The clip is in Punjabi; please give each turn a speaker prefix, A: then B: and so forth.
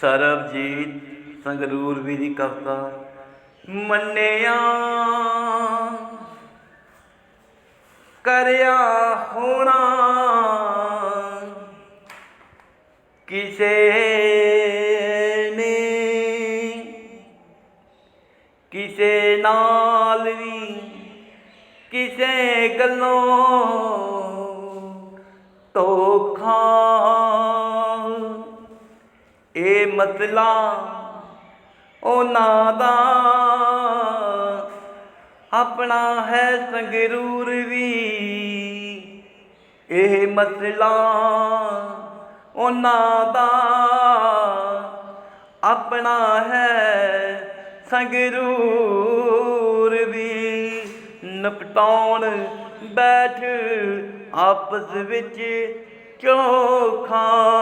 A: ਸਰਬਜੀਤ ਸੰਗਰੂਰ ਵੀ ਦੀ ਕਵਿਤਾ ਮੰਨਿਆ, ਕਰਿਆ ਹੋਣਾ ਕਿਸੇ ਨੇ, ਕਿਸੇ ਨਾਲ ਵੀ, ਕਿਸੇ ਗੱਲੋਂ ਧੋਖਾ ਇਹ ਮਸਲਾ ਉਹਨਾਂ ਦਾ ਆਪਣਾ ਹੈ ਸੰਗਰੂਰ ਵੀ। ਇਹ ਮਸਲਾ ਉਹਨਾਂ ਦਾ ਆਪਣਾ ਹੈ ਸੰਗਰੂਰ ਵੀ। ਨਿਪਟਾਉਣ ਬੈਠ ਆਪਸ ਵਿੱਚ ਚੋਖਾ ਹੋ